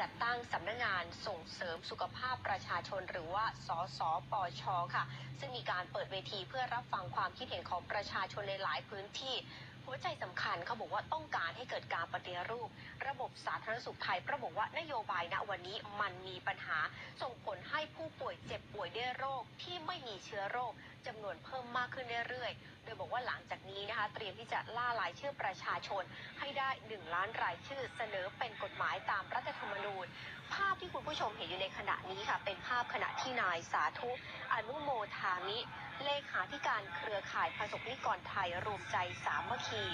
จัดตั้งสำนักงานส่งเสริมสุขภาพประชาชน หรือว่า สสปช ค่ะ ซึ่งมีการเปิดเวทีเพื่อรับฟังความคิดเห็นของประชาชนในหลายพื้นที่ หัวใจสำคัญเขาบอกว่าต้องการให้เกิดการปฏิรูป ระบบสาธารณสุขไทยเพราะบอกว่านโยบายณวันนี้มันมีปัญหา ส่งผลให้ผู้ป่วยเจ็บป่วยด้วยโรคที่ไม่มีเชื้อโรคจำนวนเพิ่มมากขึ้นเรื่อยๆ โดยบอกว่าหลังจากนี้นะคะ เตรียมที่จะล่ารายชื่อประชาชน ให้ได้ 1 ล้านรายชื่อเสนอเป็นกฎหมายตามรัฐธรรมนูญ ภาพที่คุณผู้ชมเห็นอยู่ในขณะนี้ค่ะ เป็นภาพขณะที่นายสาธุอนุโมทามิ เลขาธิการเครือข่ายประสบนิกรไทยรวมใจสามัคคี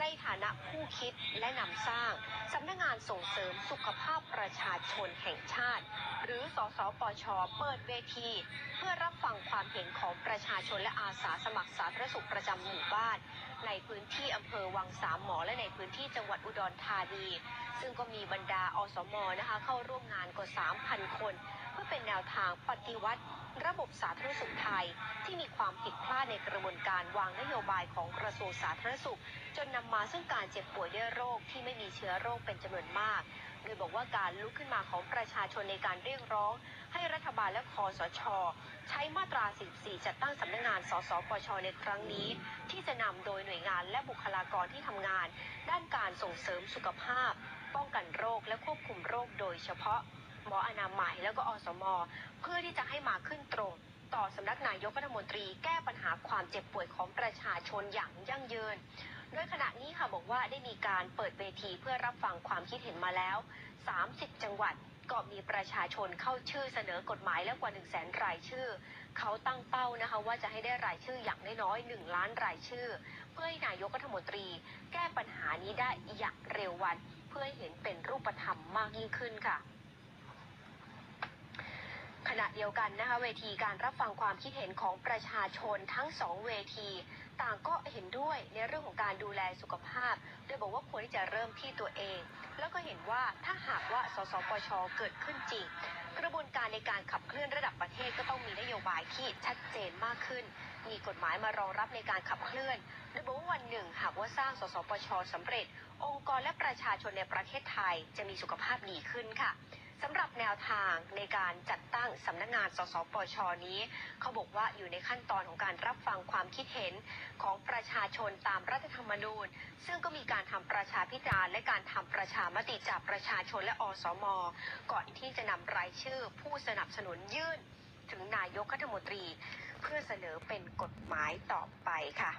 ในฐานะผู้คิดและนำสร้างสำนักงานส่งเสริมสุขภาพประชาชนแห่งชาติ หรือสสปชเปิดเวที เพื่อรับฟังความเห็นของประชาชนและอาสาสมัครสาธารณสุขประจำหมู่บ้าน ในพื้นที่อำเภอวังสามหมอและในพื้นที่จังหวัดอุดรธานี ซึ่งก็มีบรรดาอสมนะคะเข้าร่วมงานกว่า 3,000 คน เพื่อเป็นแนวทางปฏิวัติระบบสาธารณสุขไทย ที่มีความผิดพลาดในกระบวนการวางนโยบายของกระทรวงสาธารณสุข จนนำมาซึ่งการเจ็บป่วยด้วยโรคที่ไม่มีเชื้อโรคเป็นจำนวนมาก โดยบอกว่าการลุกขึ้นมาของประชาชนในการเรียกร้อง ให้รัฐบาลและคอสช ใช้มาตรา 14 จัดตั้งสำนักงาน สสปช ในครั้งนี้ ที่จะนำโดยหน่วยงานและบุคลากรที่ทำงาน ด้านการส่งเสริมสุขภาพ ป้องกันโรคและควบคุมโรคโดยเฉพาะหมออนามัยแล้วก็อสม เพื่อที่จะให้มาขึ้นตรง ต่อสำนักนายกรัฐมนตรีแก้ปัญหาความเจ็บป่วยของประชาชนอย่างยั่งยืน โดยขณะนี้ค่ะบอกว่าได้มีการเปิดเวทีเพื่อรับฟังความคิดเห็นมาแล้ว 30 จังหวัดก็มีประชาชนเข้าชื่อเสนอกฎหมายแล้วกว่า 1 0 0 0 0แสนรายชื่อ เขาตั้งเป้านะคะว่าจะให้ได้รายชื่ออย่างน้อยๆ1ล้านรายชื่อ เพื่อให้นายกรัฐมนตรี แก้ปัญหานี้ได้อย่างเร็ววัน เพื่อให้เห็นเป็นรูปธรรมมากยิ่งขึ้นค่ะ ขณะเดียวกันนะคะเวทีการรับฟังความคิดเห็นของประชาชนทั้งสองเวที ต่างก็เห็นด้วยในเรื่องของการดูแลสุขภาพ โดยบอกว่าควรที่จะเริ่มที่ตัวเอง แล้วก็เห็นว่าถ้าหากว่าสสปชเกิดขึ้นจริง กระบวนการในการขับเคลื่อนระดับประเทศก็ต้องมีนโยบายที่ชัดเจนมากขึ้น มีกฎหมายมารองรับในการขับเคลื่อนโดยบอกว่าวันหนึ่ง หากว่าสร้างสสปชสำเร็จ องค์กรและประชาชนในประเทศไทยจะมีสุขภาพดีขึ้นค่ะ สำหรับแนวทางในการจัดตั้งสำนักงาน สสปชนี้ เขาบอกว่าอยู่ในขั้นตอนของการรับฟังความคิดเห็นของประชาชนตามรัฐธรรมนูญ ซึ่งก็มีการทำประชาพิจารณ์และการทำประชามติจากประชาชนและอสม ก่อนที่จะนำรายชื่อ ผู้สนับสนุนยื่น ถึงนายกรัฐมนตรี เพื่อเสนอเป็นกฎหมายต่อไปค่ะ